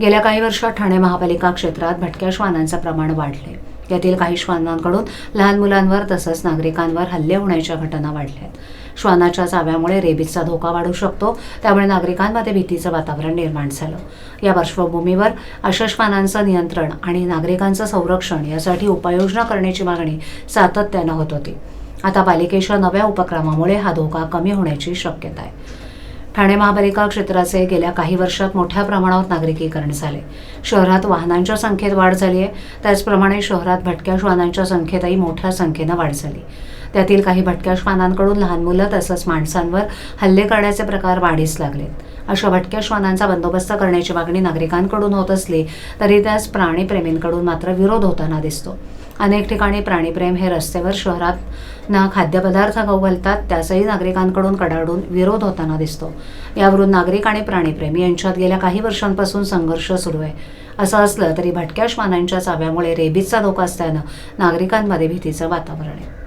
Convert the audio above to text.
गेल्या काही वर्षात ठाणे महापालिका क्षेत्रात भटक्या श्वानांचं प्रमाण वाढले यातील काही श्वानांकडून लहान मुलांवर तसंच नागरिकांवर हल्ले होण्याच्या घटना वाढल्या आहेत श्वानाच्या चाव्यामुळे रेबीजचा धोका वाढू शकतो त्यामुळे नागरिकांमध्ये भीतीचं वातावरण निर्माण झालं. या पार्श्वभूमीवर अशा श्वानांचं नियंत्रण आणि नागरिकांचं संरक्षण यासाठी उपाययोजना करण्याची मागणी सातत्यानं होत होती. आता पालिकेच्या नव्या उपक्रमामुळे हा धोका कमी होण्याची शक्यता आहे. ठाणे महापालिका क्षेत्राचे गेल्या काही वर्षात मोठ्या प्रमाणावर नागरिकीकरण झाले. शहरात वाहनांच्या संख्येत वाढ झाली आहे. त्याचप्रमाणे शहरात भटक्या श्वानांच्या संख्येतही मोठ्या संख्येनं वाढ झाली. त्यातील काही भटक्या श्वानांकडून लहान मुलं तसंच माणसांवर हल्ले करण्याचे प्रकार वाढीस लागलेत. अशा भटक्या श्वानांचा बंदोबस्त करण्याची मागणी नागरिकांकडून होत असली तरी त्यास प्राणीप्रेमींकडून मात्र विरोध होताना दिसतो. अनेक ठिकाणी प्राणीप्रेम हे रस्त्यावर शहरात ना खाद्यपदार्थ खाऊ घालतात त्याचाही नागरिकांकडून कडाडून विरोध होताना दिसतो. यावरून नागरिक आणि प्राणीप्रेमी यांच्यात गेल्या काही वर्षांपासून संघर्ष सुरू आहे. असं असलं तरी भटक्या श्वानांच्या चाव्यामुळे रेबीजचा धोका असल्यानं नागरिकांमध्ये भीतीचं वातावरण आहे.